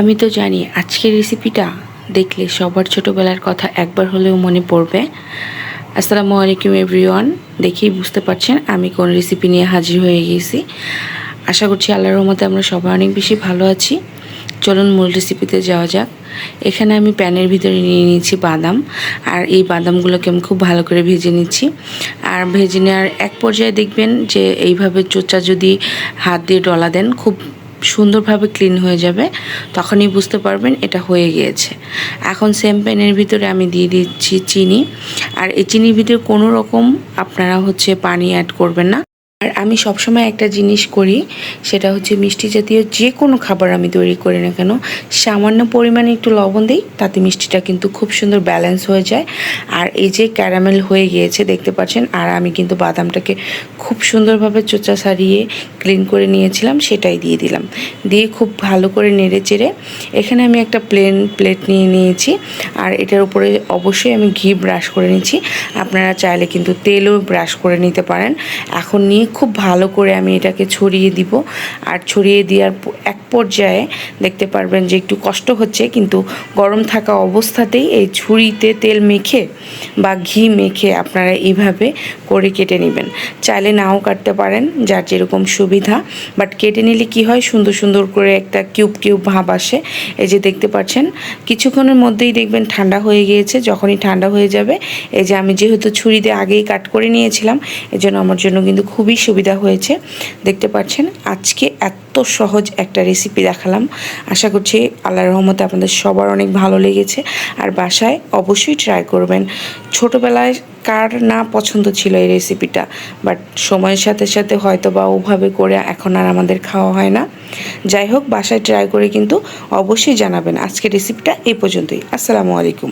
আমি তো জানি আজকের রেসিপিটা দেখলে সবার ছোটোবেলার কথা একবার হলেও মনে পড়বে। আসসালামু আলাইকুম এভরিওয়ান দেখেই বুঝতে পারছেন আমি কোন রেসিপি নিয়ে হাজির হয়ে গেছি। আশা করছি আল্লাহর রহমতে আমরা সবাই অনেক বেশি ভালো আছি। চলুন মূল রেসিপিতে যাওয়া যাক। এখানে আমি প্যানের ভিতরে নিয়ে নিয়েছি বাদাম, আর এই বাদামগুলোকে আমি খুব ভালো করে ভেজে নিচ্ছি। আর ভেজে নেওয়ার এক পর্যায়ে দেখবেন যে এইভাবে চোচা যদি হাত দিয়ে ডলা দেন, খুব সুন্দরভাবে ক্লিন হয়ে যাবে, তখনই বুঝতে পারবেন এটা হয়ে গিয়েছে। এখন সেম প্যানের ভিতরে আমি দিয়ে দিচ্ছি চিনি। আর এই চিনির ভিতরে কোনো রকম আপনারা হচ্ছে পানি অ্যাড করবেন না। আর আমি সবসময় একটা জিনিস করি, সেটা হচ্ছে মিষ্টি জাতীয় যে কোনো খাবার আমি তৈরি করি না কেন, সামান্য পরিমাণে একটু লবণ দিই, তাতে মিষ্টিটা কিন্তু খুব সুন্দর ব্যালেন্স হয়ে যায়। আর এই যে ক্যারামেল হয়ে গিয়েছে, দেখতে পাচ্ছেন, আর আমি কিন্তু বাদামটাকে খুব সুন্দরভাবে চোচা সারিয়ে ক্লিন করে নিয়েছিলাম, সেটাই দিয়ে দিলাম। দিয়ে খুব ভালো করে নেড়ে চেড়ে, এখানে আমি একটা প্লেন প্লেট নিয়ে নিয়েছি, আর এটার উপরে অবশ্যই আমি ঘি ব্রাশ করে নিচ্ছি। আপনারা চাইলে কিন্তু তেলও ব্রাশ করে নিতে পারেন। এখন নিয়ে খুব ভালো করে আমি এটাকে ছড়িয়ে দিব। আর ছড়িয়ে দেওয়ার এক পর্যায়ে দেখতে পারবেন যে একটু কষ্ট হচ্ছে, কিন্তু গরম থাকা অবস্থাতেই এই ছুরিতে তেল মেখে বা ঘি মেখে আপনারা এইভাবে করে কেটে নেবেন। চাইলে নাও কাটতে পারেন যার যেরকম সুবিধা। বাট কেটে নিলে কি হয়? সুন্দর সুন্দর করে একটা কিউব কিউব ভাব আসে। এই যে দেখতে পাচ্ছেন, কিছুক্ষণের মধ্যেই দেখবেন ঠান্ডা হয়ে গিয়েছে। যখনই ঠান্ডা হয়ে যাবে, এই যে আমি যেহেতু ছুরিতে আগেই কাট করে নিয়েছিলাম, এজন্য আমার জন্য কিন্তু খুবই সুবিধা হয়েছে। দেখতে পাচ্ছেন, আজকে এত সহজ একটা রেসিপি দেখালাম। আশা করছি আল্লাহর রহমতে আপনাদের সবার অনেক ভালো লেগেছে। আর বাসায় অবশ্যই ট্রাই করবেন। ছোটোবেলায় কার না পছন্দ ছিল এই রেসিপিটা বাট সময়ের সাথে সাথে হয়তো বা ওভাবে করে এখন আর আমাদের খাওয়া হয় না। যাই হোক, বাসায় ট্রাই করে কিন্তু অবশ্যই জানাবেন। আজকের রেসিপিটা এই পর্যন্তই। আসসালামু আলাইকুম।